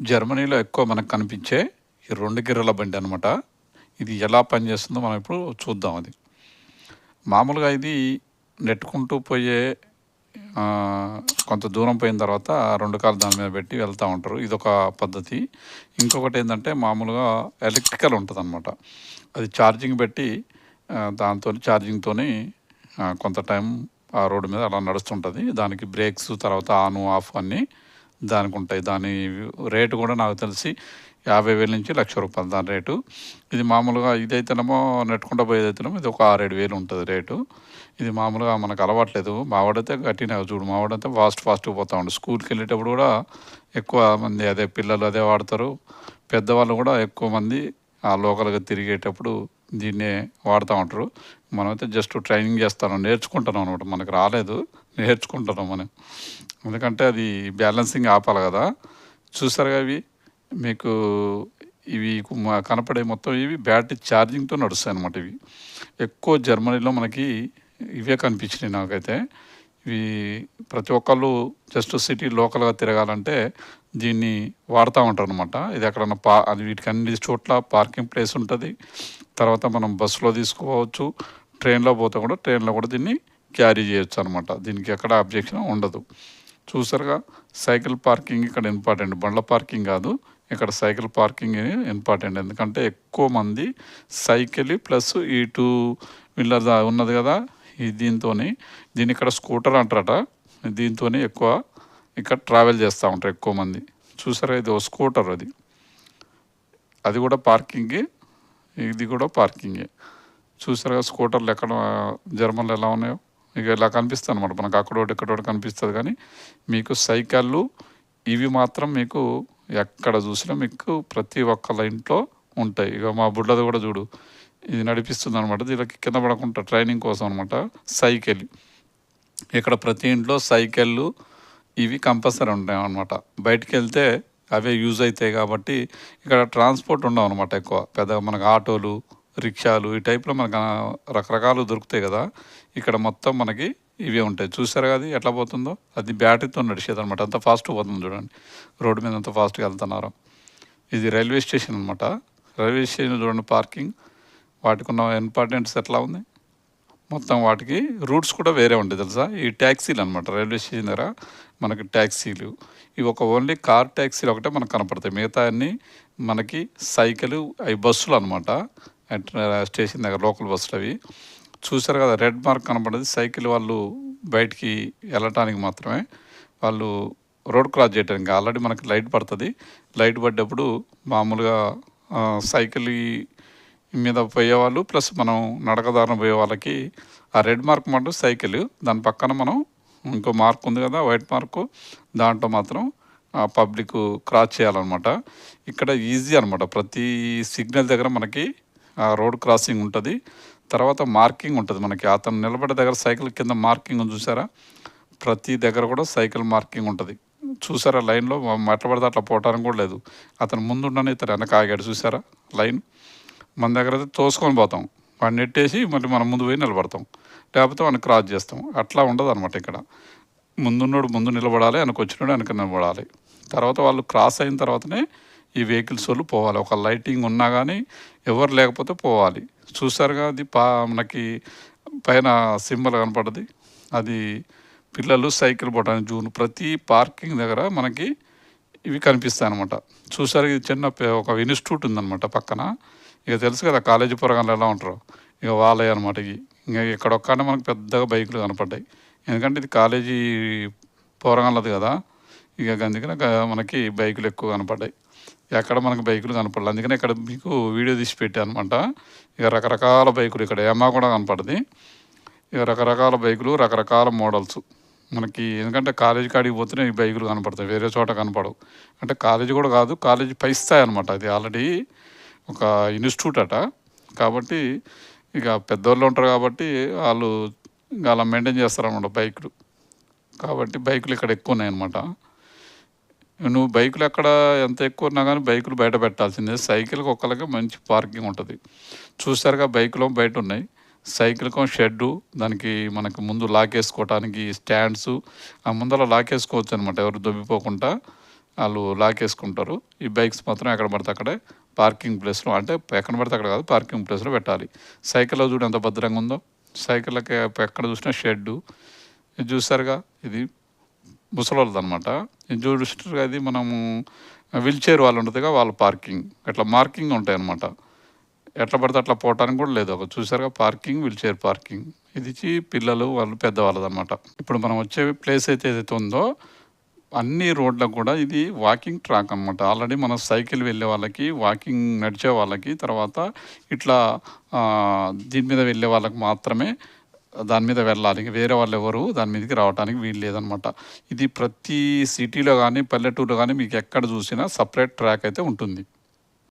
జర్మనీలో ఎక్కువ మనకు కనిపించే ఈ రెండు గిర్రల బండి అనమాట ఇది ఎలా పనిచేస్తుందో మనం ఇప్పుడు చూద్దాం అది. మామూలుగా ఇది నెట్టుకుంటూ పోయే కొంత దూరం పోయిన తర్వాత రెండు కాలు దాని మీద పెట్టి వెళ్తూ ఉంటారు. ఇది ఒక పద్ధతి. ఇంకొకటి ఏంటంటే మామూలుగా ఎలక్ట్రికల్ ఉంటుంది అనమాట అది ఛార్జింగ్ పెట్టి దాంతో ఛార్జింగ్తోని కొంత టైం ఆ రోడ్డు మీద అలా నడుస్తుంటుంది. దానికి బ్రేక్స్ తర్వాత ఆన్ ఆఫ్ అన్నీ దానికి ఉంటాయి దాని రేటు కూడా నాకు తెలిసి యాభై వేల నుంచి లక్ష రూపాయలు దాని రేటు. ఇది మామూలుగా ఇదైతేనేమో నెట్టుకుంటూ పోయేదైతేనేమో ఇది ఒక ఆరేడు వేలు ఉంటుంది రేటు. ఇది మామూలుగా మనకు అలవాట్లేదు. మావాడైతే గట్టినే చూడు. మావాడైతే ఫాస్ట్ ఫాస్ట్గా పోతా ఉండు. స్కూల్కి వెళ్ళేటప్పుడు కూడా ఎక్కువ మంది అదే పిల్లలు అదే వాడతారు. పెద్దవాళ్ళు కూడా ఎక్కువ మంది ఆ లోకల్గా తిరిగేటప్పుడు దీన్నే వాడుతూ ఉంటారు. మనమైతే జస్ట్ ట్రైనింగ్ చేస్తాను. నేర్చుకుంటాను అనమాట. మనకు రాలేదు. నేర్చుకుంటాను మనం. ఎందుకంటే అది బ్యాలెన్సింగ్ ఆపాలి కదా. చూసారుగా ఇవి? మీకు ఇవి కనపడే మొత్తం ఇవి బ్యాటరీ ఛార్జింగ్తో నడుస్తాయి అనమాట ఇవి. ఎక్కువ జర్మనీలో మనకి ఇవే కనిపించినాయి నాకైతే. ఇవి ప్రతి ఒక్కళ్ళు జస్ట్ సిటీ లోకల్గా తిరగాలంటే దీన్ని వాడుతూ ఉంటారు అనమాట ఇది ఎక్కడన్నా పా వీటికి అన్ని చోట్ల పార్కింగ్ ప్లేస్ ఉంటుంది. తర్వాత మనం బస్సులో తీసుకోవచ్చు. ట్రైన్లో పోతే కూడా ట్రైన్లో కూడా దీన్ని క్యారీ చేయొచ్చు అనమాట దీనికి ఎక్కడ అబ్జెక్షన్ ఉండదు. చూసారుగా సైకిల్ పార్కింగ్ ఇక్కడ ఇంపార్టెంట్. బండ్ల పార్కింగ్ కాదు. ఇక్కడ సైకిల్ పార్కింగ్ ఇంపార్టెంట్. ఎందుకంటే ఎక్కువ మంది సైకిల్ ప్లస్ ఈ టూ వీలర్ ఉన్నది కదా దీంతో దీన్ని ఇక్కడ స్కూటర్ అంటారట. దీంతో ఎక్కువ ఇక్కడ ట్రావెల్ చేస్తూ ఉంటారు ఎక్కువ మంది. చూసారా? ఇది ఓ స్కూటర్ అది. అది కూడా పార్కింగే. ఇది కూడా పార్కింగే. చూసారుగా స్కూటర్లు ఎక్కడ జర్మన్లు ఎలా ఉన్నాయో? ఇక ఇలా కనిపిస్తుంది అనమాట మనకు అక్కడ ఒకటి ఇక్కడ ఒకటి కనిపిస్తుంది కానీ మీకు సైకిళ్ళు ఇవి మాత్రం మీకు ఎక్కడ చూసినా మీకు ప్రతి ఒక్కళ్ళ ఇంట్లో ఉంటాయి. ఇక మా బుడ్డది కూడా చూడు. ఇది నడిపిస్తుంది అనమాట దీనికి కింద పడకుండా ట్రైనింగ్ కోసం అనమాట సైకిల్. ఇక్కడ ప్రతి ఇంట్లో సైకిళ్ళు ఇవి కంపల్సరీ ఉంటాయి అనమాట బయటికి వెళ్తే అవే యూజ్ అవుతాయి కాబట్టి ఇక్కడ ట్రాన్స్పోర్ట్ ఉండవు అనమాట ఎక్కువ. పెద్ద మనకు ఆటోలు రిక్షాలు ఈ టైప్లో మనకు రకరకాలు దొరుకుతాయి కదా. ఇక్కడ మొత్తం మనకి ఇవే ఉంటాయి. చూసారు కదా అది ఎట్లా పోతుందో? అది బ్యాటరీతో నడిచేది అనమాట అంత ఫాస్ట్ పోతుంది చూడండి. రోడ్డు మీద అంత ఫాస్ట్గా వెళ్తున్నారు. ఇది రైల్వే స్టేషన్ అనమాట రైల్వే స్టేషన్ చూడండి పార్కింగ్. వాటికి ఉన్న ఇంపార్టెన్స్ ఎట్లా ఉంది? మొత్తం వాటికి రూట్స్ కూడా వేరే ఉంటాయి తెలుసా? ఈ ట్యాక్సీలు అనమాట రైల్వే స్టేషన్ దగ్గర మనకి ట్యాక్సీలు. ఇవి ఒక ఓన్లీ కార్ ట్యాక్సీలు ఒకటే మనకు కనపడతాయి. మిగతా అన్ని మనకి సైకిల్ అవి బస్సులు అనమాట స్టేషన్ దగ్గర లోకల్ బస్సులు అవి. చూసారు కదా రెడ్ మార్క్ కనపడేది. సైకిల్ వాళ్ళు బయటికి వెళ్ళటానికి మాత్రమే వాళ్ళు రోడ్ క్రాస్ చేయడానికి ఆల్రెడీ మనకి లైట్ పడుతుంది. లైట్ పడ్డప్పుడు మామూలుగా సైకిల్ మీద పోయేవాళ్ళు ప్లస్ మనం నడకదారిన పోయే వాళ్ళకి ఆ రెడ్ మార్క్ మాట సైకిల్ దాని పక్కన మనం ఇంకో మార్క్ ఉంది కదా వైట్ మార్కు దాంట్లో మాత్రం పబ్లిక్ క్రాస్ చేయాలన్నమాట. ఇక్కడ ఈజీ అనమాట ప్రతి సిగ్నల్ దగ్గర మనకి ఆ రోడ్ క్రాసింగ్ ఉంటుంది. తర్వాత మార్కింగ్ ఉంటుంది మనకి. అతను నిలబడే దగ్గర సైకిల్ కింద మార్కింగ్ ఉంది చూసారా? ప్రతి దగ్గర కూడా సైకిల్ మార్కింగ్ ఉంటుంది. చూసారా లైన్లో? ఎట్లా పడితే అట్లా పోవటానికి కూడా లేదు. అతను ముందు ఉండని ఇతను వెనక ఆగాడు చూసారా? లైన్. మన దగ్గర అయితే తోసుకొని పోతాం. వాడిని నెట్టేసి మళ్ళీ మనం ముందు పోయి నిలబడతాం. లేకపోతే వాడిని క్రాస్ చేస్తాం. అట్లా ఉండదు అనమాట ఇక్కడ. ముందున్నోడు ముందు నిలబడాలి వెనక వచ్చినోడు వెనక నిలబడాలి. తర్వాత వాళ్ళు క్రాస్ అయిన తర్వాతనే ఈ వెహికల్స్ వాళ్ళు పోవాలి. ఒక లైటింగ్ ఉన్నా కానీ ఎవరు లేకపోతే పోవాలి. చూసారుగా అది పా మనకి పైన సింబల్ కనపడది. అది పిల్లలు సైకిల్ పోవడానికి జూన్. ప్రతి పార్కింగ్ దగ్గర మనకి ఇవి కనిపిస్తాయి అనమాట చూసారు ఇది చిన్న ఒక ఇన్స్టిట్యూట్ ఉందన్నమాట పక్కన. ఇక తెలుసు కదా కాలేజీ పొరగాళ్ళు ఎలా ఉంటారు. ఇక వాళ్ళే అనమాట ఇవి. ఇంకా ఇక్కడ ఒక్కడే మనకు పెద్దగా బైకులు కనపడ్డాయి. ఎందుకంటే ఇది కాలేజీ పోరగాళ్ళది కదా. ఇక అందుకనే మనకి బైకులు ఎక్కువ కనపడ్డాయి. ఎక్కడ మనకు బైకులు కనపడలేదు అందుకనే ఇక్కడ మీకు వీడియో తీసి పెట్టాను అనమాట ఇక రకరకాల బైకులు ఇక్కడ ఏమా కూడా కనపడది ఇక రకరకాల బైకులు రకరకాల మోడల్స్ మనకి. ఎందుకంటే కాలేజీ కాడికి పోతేనే ఈ బైకులు కనపడతాయి. వేరే చోట కనపడవు. అంటే కాలేజీ కూడా కాదు కాలేజీ పై స్థాయి అనమాట అది ఆల్రెడీ ఒక ఇన్స్టిట్యూట్ అట. కాబట్టి ఇక పెద్దోళ్ళు ఉంటారు కాబట్టి వాళ్ళు ఇంకా అలా మెయింటైన్ చేస్తారన్నమాట బైకులు. కాబట్టి బైకులు ఇక్కడ ఎక్కువ ఉన్నాయి అనమాట నువ్వు బైకులు ఎక్కడ ఎంత ఎక్కువ ఉన్నా కానీ బైకులు బయట పెట్టాల్సిందే. సైకిల్కి ఒక్కరికి మంచి పార్కింగ్ ఉంటుంది. చూసారుగా బైకులు బయట ఉన్నాయి. సైకిల్కి షెడ్డు దానికి మనకు ముందు లాకేసుకోవటానికి స్టాండ్స్ ఆ ముందర లాకేసుకోవచ్చు అనమాట ఎవరు దొబ్బిపోకుండా వాళ్ళు లాకేసుకుంటారు. ఈ బైక్స్ మాత్రం ఎక్కడ పడితే అక్కడే పార్కింగ్ ప్లేస్లో అంటే ఎక్కడ పడితే అక్కడ కాదు పార్కింగ్ ప్లేస్లో పెట్టాలి. సైకిల్లో చూడు ఎంత భద్రంగా ఉందో. సైకిళ్ళకి ఎక్కడ చూసినా షెడ్డు. ఇది చూసారుగా? ఇది ముసలోళ్ళది అనమాట ఇది చూసినట్టుగా ఇది మనము వీల్ చైర్ వాళ్ళు ఉంటుందిగా వాళ్ళ పార్కింగ్. అట్లా మార్కింగ్ ఉంటాయి అనమాట ఎట్లా పడితే అట్లా పోవటానికి కూడా లేదు. ఒక చూసారుగా పార్కింగ్ వీల్ చైర్ పార్కింగ్. ఇది పిల్లలు వాళ్ళు పెద్దవాళ్ళది అనమాట ఇప్పుడు మనం వచ్చే ప్లేస్ అయితే ఏదైతే ఉందో అన్ని రోడ్లకు కూడా ఇది వాకింగ్ ట్రాక్ అనమాట ఆల్రెడీ మన సైకిల్ వెళ్ళే వాళ్ళకి వాకింగ్ నడిచే వాళ్ళకి తర్వాత ఇట్లా దీని మీద వెళ్ళే వాళ్ళకి మాత్రమే దాని మీద వెళ్ళాలి. వేరే వాళ్ళు ఎవరు దాని మీదకి రావడానికి వీలు లేదనమాట ఇది ప్రతి సిటీలో కానీ పల్లెటూరులో కానీ మీకు ఎక్కడ చూసినా సపరేట్ ట్రాక్ అయితే ఉంటుంది.